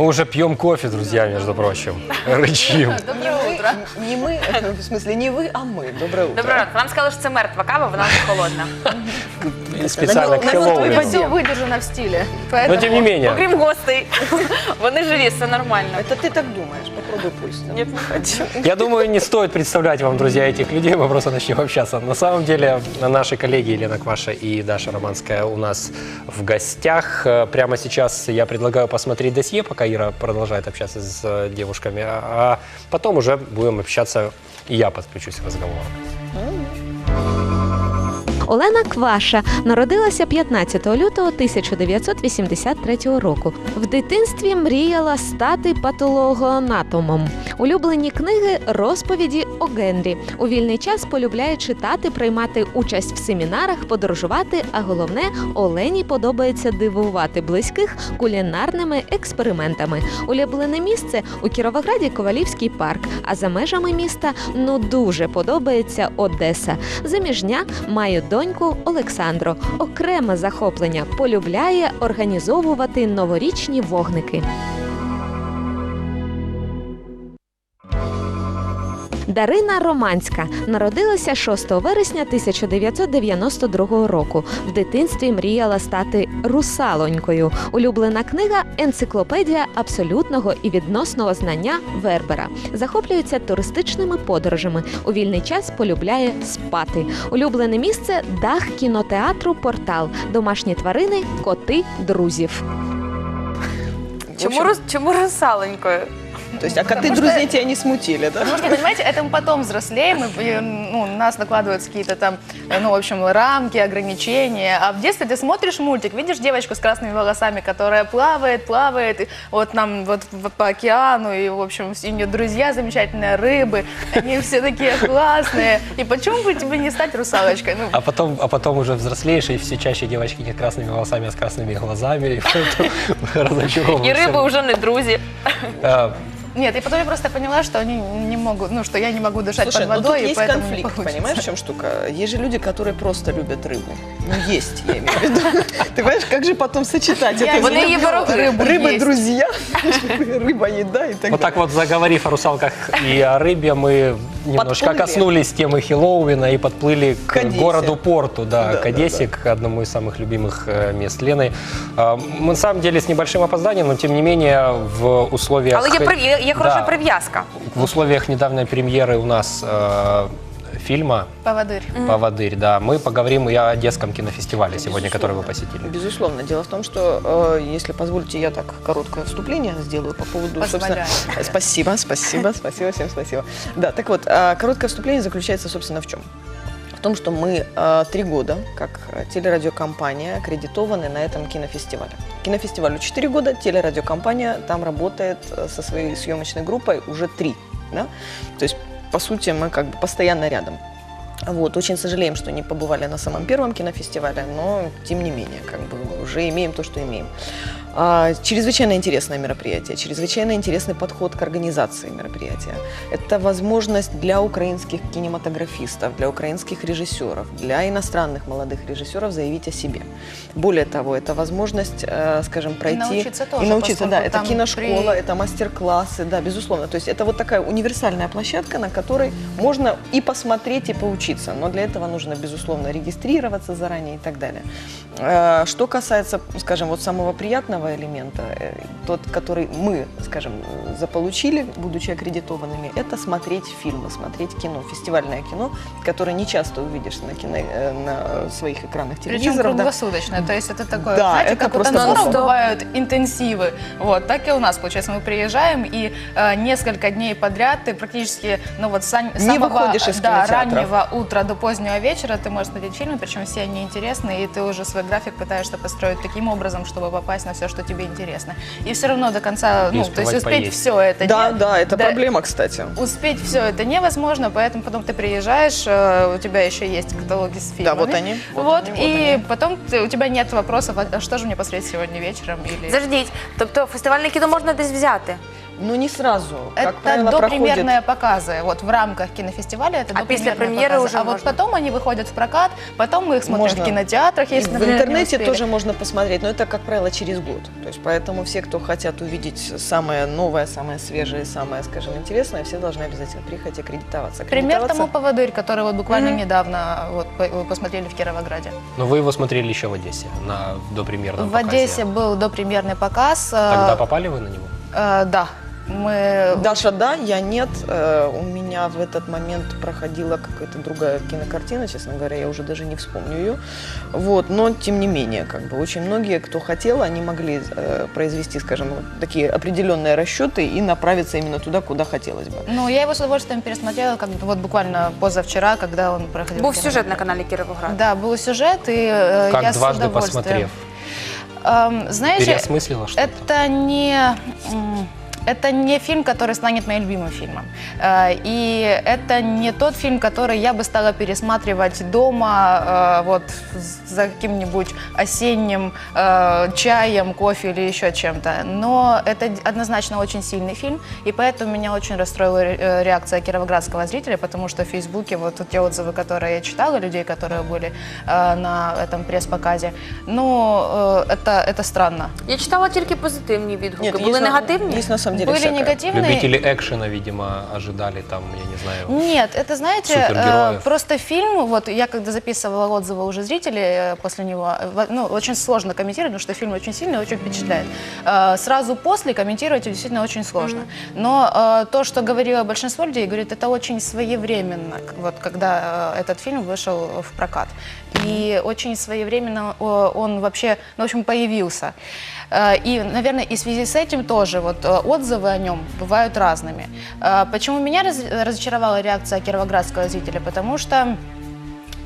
Мы уже пьем кофе, друзья, между прочим. Рычим. Доброе утро. Не мы, в смысле, не вы, а мы. Доброе утро. Доброе утро. Нам сказали, що це мертва кава, вона не холодна. Специально к на мертвой Хэллоуину. воде. Все выдержано в стиле. Но Поэтому... тем не менее. Окрім гостей. Вони живі, все нормально. Это ты так думаешь, попробуй пульс. да. Ні, не хочу. Я думаю, не стоит представлять вам, друзья, этих людей, мы просто начнем общаться. На самом деле, наши коллеги Елена Кваша и Даша Романская у нас в гостях. Э, Прямо сейчас я предлагаю посмотреть досье, пока Ира продолжает общаться с э, девушками, а потом уже будем общаться, и я подключусь к разговору. Олена Кваша народилася 15 лютого 1983 року. В дитинстві мріяла стати патологоанатомом. Улюблені книги розповіді о Генрі. У вільний час полюбляє читати, приймати участь в семінарах, подорожувати. А головне, Олені подобається дивувати близьких кулінарними експериментами. Улюблене місце у Кіровограді Ковалівський парк. А за межами міста ну дуже подобається Одеса. Заміжня має доньку Олександру. Окреме захоплення полюбляє організовувати новорічні вогники. Дарина Романська народилася 6 вересня 1992 року. В дитинстві мріяла стати русалонькою. Улюблена книга енциклопедія абсолютного і відносного знання Вербера. Захоплюється туристичними подорожами. У вільний час полюбляє спати. Улюблене місце дах кінотеатру Портал. Домашні тварини, коти, друзів. Чому, рус- чому русаленькою? То есть, а коты Потому друзей что- тебя не смутили, да? Потому что, понимаете, это мы потом взрослеем, и ну, на нас накладываются какие-то там, э, ну, в общем, рамки, ограничения. А в детстве ты смотришь мультик, видишь девочку с красными волосами, которая плавает, плавает, и вот нам вот по океану, и, в общем, у нее друзья замечательные, рыбы, они все такие классные. И почему бы тебе не стать русалочкой? Ну, А потом, а потом уже взрослеешь, и все чаще девочки не с красными волосами, а с красными глазами. И разочаровываешься. риби вже не друзі. А, Нет, и потом я просто поняла, что они не могут, ну, что я не могу дышать Слушай, под ну водой, тут и есть поэтому не конфликт, получится. понимаешь, в чем штука? Есть же люди, которые просто любят рыбу. Ну, есть, я имею в виду. Ты понимаешь, как же потом сочетать Я это? не Вони її люблю вороги. рыбу Рыба есть. друзья, рыба еда и так Вот так далее. вот заговорив о русалках и о рыбе, мы немножко Подплыли. коснулись темы Хэллоуина и подплыли к, К Одессе. городу Порту, да, Да, к да, Одессе, к одному из самых любимых э, мест Лены. А, Мы на самом деле с небольшим опозданием, но тем не менее в условиях... Але є, при- є, хороша Да. прив'язка. В условиях недавней премьеры у нас э, фильма Поводырь. «Поводырь», да, мы поговорим и о Одесском кинофестивале сегодня, который вы посетили. Безусловно. Дело в том, что, э, если позволите, я так короткое вступление сделаю по поводу, собственно... Позволяю. Спасибо, спасибо, спасибо, всем спасибо. Да, так вот, а, короткое вступление заключается, собственно, в чем? В том, что мы э, три года, как э, телерадиокомпания, аккредитованы на этом кинофестивале. Кинофестивалю 4 года, телерадиокомпания там работает э, со своей съемочной группой уже три. Да? То есть, по сути, мы как бы постоянно рядом. Вот, очень сожалеем, что не побывали на самом первом кинофестивале, но тем не менее, как бы уже имеем то, что имеем. А, чрезвычайно интересное мероприятие, чрезвычайно интересный подход к организации мероприятия. Это возможность для украинских кинематографистов, для украинских режиссеров, для иностранных молодых режиссеров заявить о себе. Более того, это возможность, э, скажем, пройти... научиться тоже, И научиться, да. Это киношкола, при- это мастер-классы, да, безусловно. То есть это вот такая универсальная площадка, на которой можно и посмотреть, и поучиться. Но для этого нужно, безусловно, регистрироваться заранее и так далее. Э, Что касается, скажем, вот самого приятного элемента, э, тот, который мы, скажем, заполучили, будучи аккредитованными, это смотреть фильмы, смотреть кино, фестивальное кино, которое не часто увидишь на, кино, э, на своих экранах Причем телевизоров. да. круглосуточно. То есть это такое, Да, знаете, это как у просто танцоров бомба. бывают интенсивы. Вот, так и у нас, получается. Мы приезжаем, и э, несколько дней подряд ты практически, ну вот, с Не самого да, раннего утра до позднего вечера ты можешь смотреть фильмы, причем все они интересные, и ты уже свой график пытаешься построить таким образом, чтобы попасть на все, что тебе интересно. И все равно до конца, ну, то есть успеть поесть. все это. Да, не- да, это проблема, кстати. Успеть все это невозможно, поэтому потом ты приезжаешь, э, у тебя еще есть каталоги с Да, фильмами. вот они. Вот, они, и они. потом ты- у тебя нет вопросов, а а что же мне посмотреть сегодня вечером или... Заждіть. Тобто фестивальне кіно можна десь взяти. Но не сразу. Как Это проходит допремьерные показы. Вот в рамках кинофестиваля это А после премьеры показы. уже А вот можно? потом они выходят в прокат, потом мы их смотрим Можно. в кинотеатрах, если, в интернете тоже можно посмотреть, но это, как правило, через год. То есть поэтому все, кто хотят увидеть самое новое, самое свежее, самое, скажем, интересное, все должны обязательно приехать и аккредитоваться. Пример тому поводырь, который вот буквально Мгм. недавно вот, по- посмотрели в Кировограде. Но вы его смотрели еще в Одессе, на допремьерном в показе. Одессе был допремьерный показ. э, Тогда попали вы на него? э, да. Мы Даша, да, я нет. Э, У меня в этот момент проходила какая-то другая кинокартина, честно говоря, я уже даже не вспомню ее. Вот, но тем не менее, как бы очень многие, кто хотел, они могли э, произвести, скажем, вот такие определенные расчеты и направиться именно туда, куда хотелось бы. Ну, я его с удовольствием пересмотрела, как вот буквально позавчера, когда он проходил. В сюжет на Кировограде. каналі Кіровоград. Да, был сюжет, и э, Как я с дважды удовольствием. посмотрев? Эм, знаете, Переосмыслила что-то? это не... м, Это не фильм, который станет моим любимым фильмом. Э, И это не тот фильм, который я бы стала пересматривать дома, э, вот с- за каким-нибудь осенним э, чаем, кофе или еще чем-то. Но это д- однозначно очень сильный фильм, и поэтому меня очень расстроила ре- э, реакция кировоградского зрителя, потому что в Фейсбуке вот те отзывы, которые я читала, людей, которые были э, на этом пресс-показе, ну, э, это, это странно. Я читала тільки позитивні відгуки. Були есть на- негативні? Есть на самом деле Были всякое. негативные. Любители экшена, видимо, ожидали там, я не знаю. Нет, это, знаете, Супергероев. э, просто фильм, вот я когда записывала отзывы уже зрителей э, после него, э, ну, очень сложно комментировать, потому что фильм очень сильный, очень впечатляет. Э, Сразу после комментировать действительно очень сложно. Но э, то, что говорило большинство людей, говорит, это очень своевременно, вот когда э, этот фильм вышел в прокат. И очень своевременно э, он вообще, ну, в общем, появился. Э, И, наверное, и в связи с этим тоже вот э, отзывы о нем бывают разными. Э, Почему меня раз- разочаровала реакция кировоградского зрителя? Потому что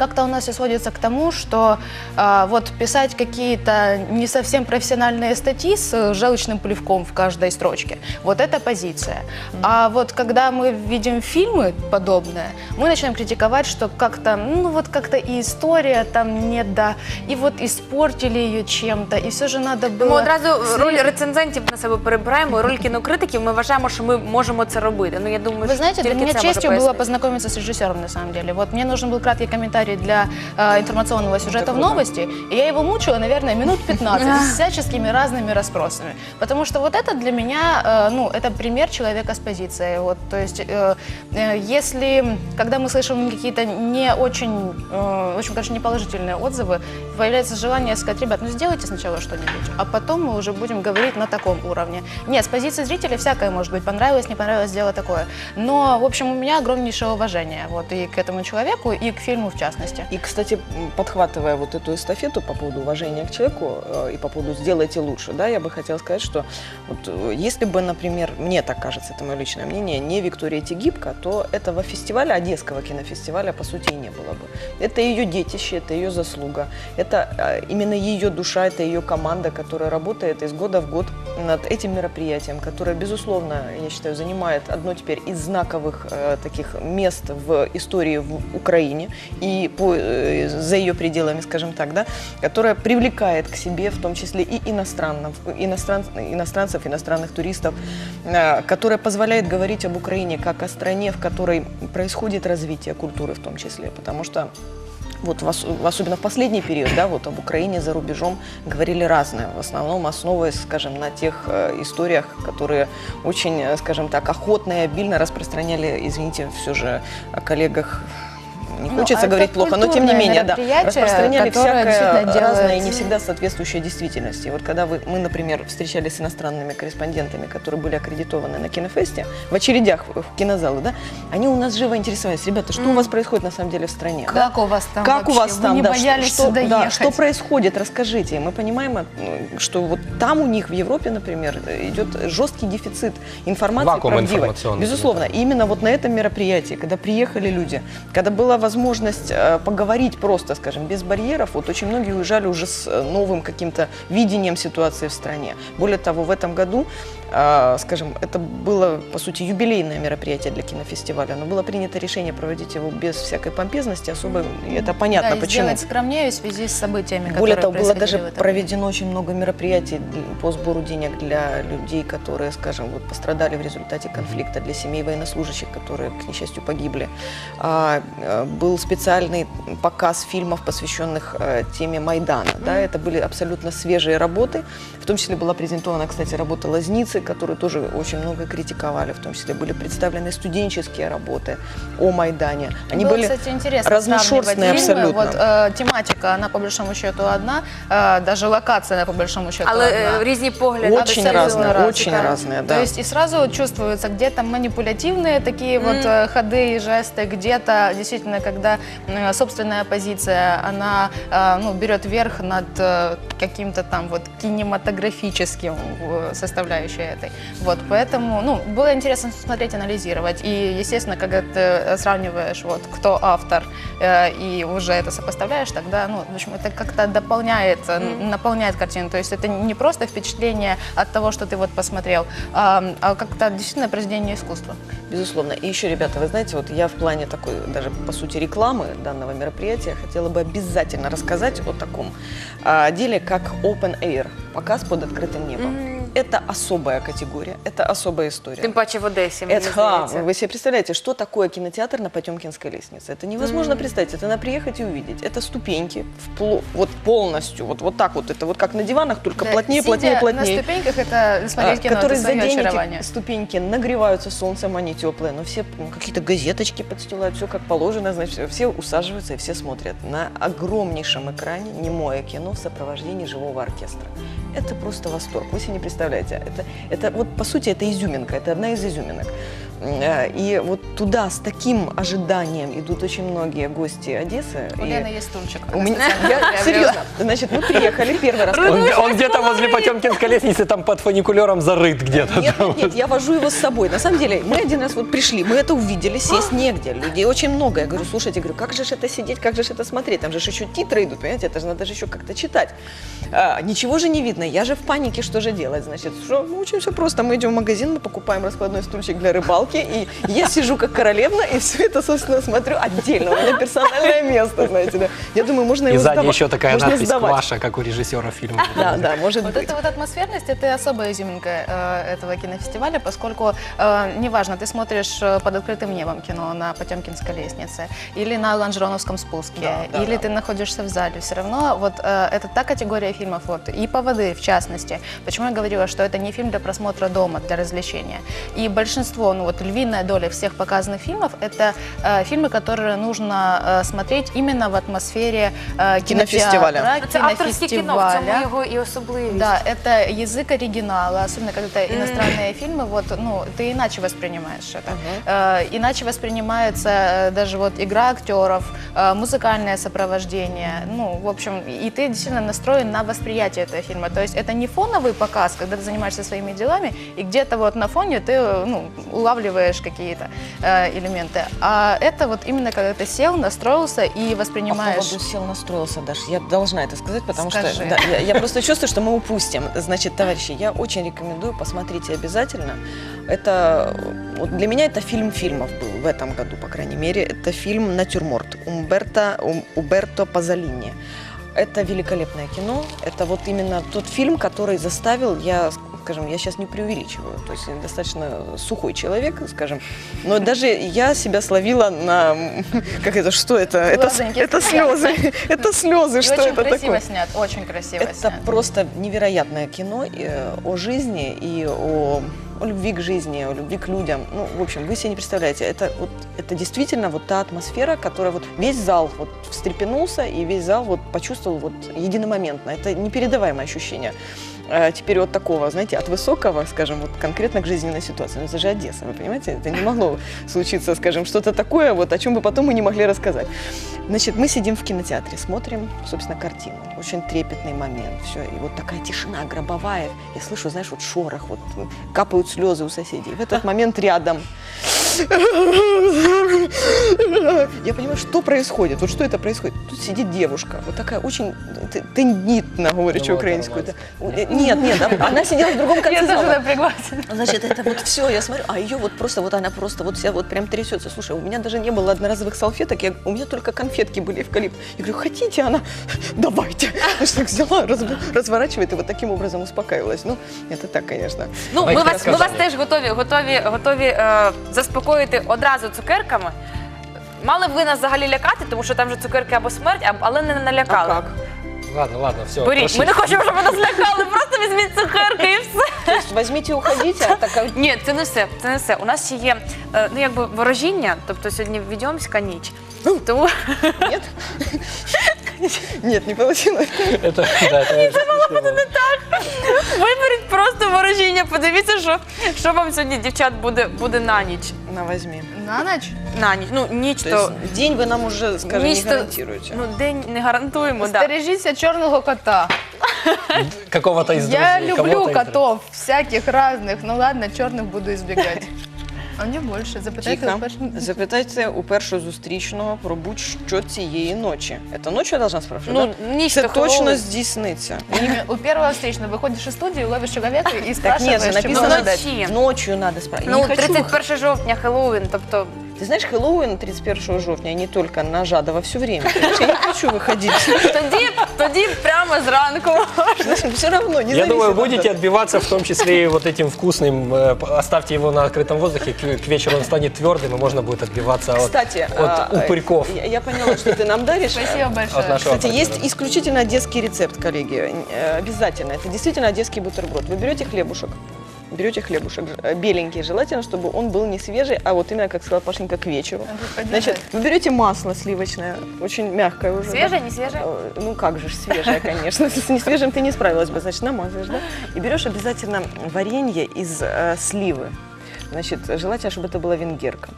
как-то у нас все сводится к тому, что а, вот писать какие-то не совсем профессиональные статьи с э, желчным плевком в каждой строчке, вот это позиция. А вот когда мы видим фильмы подобные, мы начинаем критиковать, что как-то, ну вот как-то и история там не да, и вот испортили ее чем-то, и все же надо было... Ми одразу слід- роль рецензентів на себе перебираємо, роль кінокритиків. Ми вважаємо, що ми можемо це робити. Ну я думаю, Вы що знаете, для тільки меня це може честью было пояснити. познакомиться с режиссером, на самом деле. Вот мне нужен был краткий комментарий для э, информационного сюжета в круто. новости, и я его мучила, наверное, минут 15 с всяческими разными расспросами. Потому что вот это для меня, э, ну, это пример человека с позицией. Вот, то есть, э, э, если, когда мы слышим какие-то не очень, э, очень, конечно, неположительные отзывы, появляется желание сказать, ребят, ну сделайте сначала что-нибудь, а потом мы уже будем говорить на таком уровне. Нет, с позиции зрителя всякое может быть, понравилось, не понравилось, дело такое. Но, в общем, у меня огромнейшее уважение вот и к этому человеку, и к фильму в частности. И, кстати, подхватывая вот эту эстафету по поводу уважения к человеку э, и по поводу «сделайте лучше», да, я бы хотела сказать, что вот, э, если бы, например, мне так кажется, это мое личное мнение, не Виктория Тегибко, то этого фестиваля, Одесского кинофестиваля, по сути, и не было бы. Это ее детище, это ее заслуга, это э, именно ее душа, это ее команда, которая работает из года в год над этим мероприятием, которое, безусловно, я считаю, занимает одно теперь из знаковых э, таких мест в истории в Украине. И по, э, за ее пределами, скажем так, да, которая привлекает к себе в том числе и иностранцев, иностран, иностранцев иностранных туристов, э, которая позволяет говорить об Украине как о стране, в которой происходит развитие культуры в том числе, потому что вот в ос- особенно в последний период, да, вот об Украине за рубежом говорили разное, в основном основываясь, скажем, на тех э, историях, которые очень, скажем так, охотно и обильно распространяли, извините, все же о коллегах не Ну, хочется это говорить плохо, но тем не менее, да, распространяли всякое делает- разное и не всегда соответствующее действительности. Вот когда вы, мы, например, встречались с иностранными корреспондентами, которые были аккредитованы на кинофесте, в очередях в кинозалы, да, они у нас живо интересовались, ребята, что у вас происходит на самом деле в стране? да? Как у вас там Как у вообще? вас Вы там, не да, боялись что, сюда да, ехать? что происходит, расскажите. Мы понимаем, э, что вот там у них в Европе, например, идет жесткий дефицит информации Вакуум правдивой. информационный, Безусловно, да. именно вот на этом мероприятии, когда приехали люди, когда была возможность э, поговорить просто, скажем, без барьеров. Вот очень многие уезжали уже с э, новым каким-то видением ситуации в стране. Более того, в этом году, э, скажем, это было, по сути, юбилейное мероприятие для кинофестиваля, но было принято решение проводить его без всякой помпезности, особо, и это понятно да, почему. сделать скромнее в связи с событиями, Более того, было даже проведено очень много мероприятий по сбору денег для людей, которые, скажем, вот пострадали в результате конфликта, для семей военнослужащих, которые, к несчастью, погибли. А, был специальный показ фильмов, посвященных э, теме Майдана. Да, это были абсолютно свежие работы. В том числе была презентована, кстати, работа Лазницы, которую тоже очень много критиковали. В том числе были представлены студенческие работы о Майдане. Они Было, были кстати, интересно разношерстные сравнивать фильмы. абсолютно. Вот э, тематика, она по большому счету одна, э, даже локация, она по большому счету Але одна. е, різні погляди. Очень абсолютно разные, разні. очень Так. разные, да. То есть и сразу чувствуются где-то манипулятивные такие вот э, ходы и жесты, где-то действительно, когда э, собственная позиция, она э, ну, берет верх над э, каким-то там вот кинематографическим составляющей этой. Вот, поэтому, ну, было интересно смотреть, анализировать. И, естественно, когда ты сравниваешь, вот, кто автор, и уже это сопоставляешь, тогда, ну, в общем, это как-то дополняет, наполняет картину. То есть это не просто впечатление от того, что ты вот посмотрел, а, а как-то действительно произведение искусства. Безусловно. И еще, ребята, вы знаете, вот я в плане такой, даже по сути, рекламы данного мероприятия хотела бы обязательно рассказать о таком а, деле, как Open Air, показ под открытым небом Это особая категория, это особая история. Тим паче в Одесі, мені Это, ха, здається. вы себе представляете, что такое кинотеатр на Потемкинской лестнице? Это невозможно представить, это надо приехать и увидеть. Это ступеньки, впло- вот полностью, вот, вот так вот, это вот как на диванах, только Да, плотнее, сидя плотнее, плотнее. на ступеньках это смотреть А, кино, которые это за свое день эти очарование. ступеньки нагреваются солнцем, они теплые, но все м, какие-то газеточки подстилают, все как положено, значит, все, все усаживаются и все смотрят на огромнейшем экране немое кино в сопровождении живого оркестра. Это просто восторг, вы себе не представляете. это, это вот по сути это изюминка, это одна из изюминок. Э, И вот туда с таким ожиданием идут очень многие гости Одессы. У и Лены есть стульчик. у меня, я, серьезно, значит, мы приехали первый раз. Он, он где-то возле Потемкинской лестницы там под фуникулером зарыт где-то. Нет, там. нет, нет, я вожу его с собой. На самом деле, мы один раз вот пришли, мы это увидели, сесть негде, людей очень много. Я говорю, слушайте, говорю, как же ж это сидеть, как же ж это смотреть? Там же еще титры идут, понимаете, это же надо же еще как-то читать. А, ничего же не видно, я же в панике, что же делать? Значит, что, ну, очень все просто, мы идем в магазин, мы покупаем раскладной стульчик для рыбалки, и я сижу как королевна, и все это, собственно, смотрю отдельно. У меня персональное место, знаете, да. Я думаю, можно И его сзади сдавать. еще такая можно надпись сдавать. «Кваша», как у режиссера фильма. Да, да, может Вот быть. эта вот атмосферность, это особая изюминка э, этого кинофестиваля, поскольку э, неважно, ты смотришь э, под открытым небом кино на Потемкинской лестнице или на Ланжероновском спуске, Да, да, или да. ты находишься в зале, все равно вот э, это та категория фильмов, вот, и по воды в частности. Почему я говорила, что это не фильм для просмотра дома, для развлечения. И большинство, ну вот львиная доля всех показанных фильмов, это э, фильмы, которые нужно э, смотреть именно в атмосфере э, Кинофестиваля. кинотеатра, Це авторське кіно, в цьому кинофестиваля. його і особливість. Да, это язык оригинала, особенно когда это иностранные фильмы, вот, ну, ты иначе воспринимаешь это. Э, иначе воспринимается э, даже вот игра актеров, э, музыкальное сопровождение, ну, в общем, и ты действительно настроен на восприятие этого фильма. То есть это не фоновый показ, когда ты занимаешься своими делами, и где-то вот на фоне ты, э, ну, улавливаешь какие-то э, элементы. А это вот именно когда ты сел, настроился и По воспринимаешь. поводу сел настроился, Даш, я должна это сказать, потому Скажи. что да, я, я просто чувствую, что мы упустим. Значит, товарищи, я очень рекомендую, посмотрите обязательно. Это вот для меня это фильм фильмов был в этом году, по крайней мере. Это фильм «Натюрморт» Умберто, Ум- Уберто Пазолини. Это великолепное кино. Это вот именно тот фильм, который заставил, я, скажем, я сейчас не преувеличиваю, то есть я достаточно сухой человек, скажем, но даже я себя словила на, как это, что это? Это, это слезы, это слезы, что очень это красиво такое? снят, очень красиво Это снят. просто невероятное кино э, о жизни и о, о любви к жизни, о любви к людям. Ну, в общем, вы себе не представляете, это, вот, это действительно вот та атмосфера, которая вот весь зал вот встрепенулся, и весь зал вот почувствовал вот единомоментно. Это непередаваемое ощущение. Э, Теперь вот такого, знаете, от высокого, скажем, вот конкретно к жизненной ситуации. Но это же Одесса, вы понимаете? Это не могло случиться, скажем, что-то такое, вот, о чем бы потом мы не могли рассказать. Значит, мы сидим в кинотеатре, смотрим, собственно, картину. Очень трепетный момент, все. И вот такая тишина гробовая. Я слышу, знаешь, вот шорох, вот капают слезы у соседей. В этот момент рядом Я понимаю, что происходит, вот что это происходит. Тут сидит девушка, вот такая очень т- тендитно, говорячи Ну, вот украинскую. нормально. Нет, нет, а- она сидела в другом Я конце тоже зала. напряглась. Значит, это вот все, я смотрю, а ее вот просто, вот она просто вот вся вот прям трясется. Слушай, у меня даже не было одноразовых салфеток, я, у меня только конфетки были эвкалипт. Я говорю, хотите? Она, давайте. Значит, так взяла, раз- разворачивает и вот таким образом успокаивалась. Ну, это так, конечно. Ну, Ой, ми вас, ми розкажи. вас теж готові, готові, готові е, заспокоїти одразу цукерками. Мали б ви нас взагалі лякати, тому що там же цукерки або смерть, або- але не А налякали. как? Ладно, ладно, все. Беріть, ми не хочемо, щоб ви нас лякали, просто візьміть цукерки і все. То есть возьмите, уходите, а так, Ні, це не все. Це не все. У нас ще є е, ну якби ворожіння, тобто сьогодні відьомська ніч. Тому нет? Нет, не получилось. Это, да, это виберіть просто ворожіння. Подивіться, що, що вам сьогодні, дівчат, буде, буде на ніч. На, возьми. На ночь? На ніч. Ну, ніч То то. есть день вы нам уже, скажем, ніч не то гарантируете. ну, день не гарантуємо, да. Стережіться чорного кота. какого-то из Я друзей, люблю кого-то из друзей. котов, всяких разных. Ну ладно, черных буду избегать. А мені більше. Запитайте Тихо. у першому. Запитайте у першого зустрічного про будь-що цієї ночі. Це ночі я должна спрашивати? Ну, да? Це такого. точно здійсниться. У первого встречного виходиш із студії, ловиш человека і спрашиваєш, Так ні, це написано, ночі. ночі треба спрашивати. Ну, 31 жовтня, Хеллоуін, тобто Ты знаешь, Хэллоуин 31 жовтня не только на Жадова все время. Я не хочу выходить. тоді, тоді прямо зранку. Все равно, не Я думаю, будете отбиваться в том числе и вот этим вкусным. э, Оставьте его на открытом воздухе, к к вечеру он станет твердым, и можно будет отбиваться от, Кстати, от а, упырьков. Я, я поняла, что ты нам даришь. Спасибо большое. нашего Кстати, есть исключительно одесский рецепт, коллеги. Э, Обязательно. Это действительно одесский бутерброд. Вы берете хлебушек, берете хлебушек э, беленький, желательно, чтобы он был не свежий, а вот именно, как сказала Пашенька, к вечеру. Значит, вы берете масло сливочное, очень мягкое уже. да? Свіже, не свіже? Э, Ну как же, ж, свежее, конечно. С несвежим ты не справилась бы, значит, намазываешь, да? И берешь обязательно варенье из э, сливы. Значит, желательно, чтобы это была венгерка.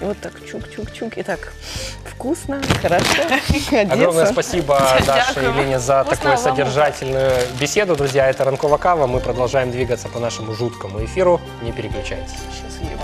И вот так чук-чук-чук, и так вкусно, хорошо. Огромное спасибо Даше и Лене за такую содержательную беседу. Друзья, это Ранкова Кава. Мы продолжаем двигаться по нашему жуткому эфиру. Не переключайтесь. Счастливо.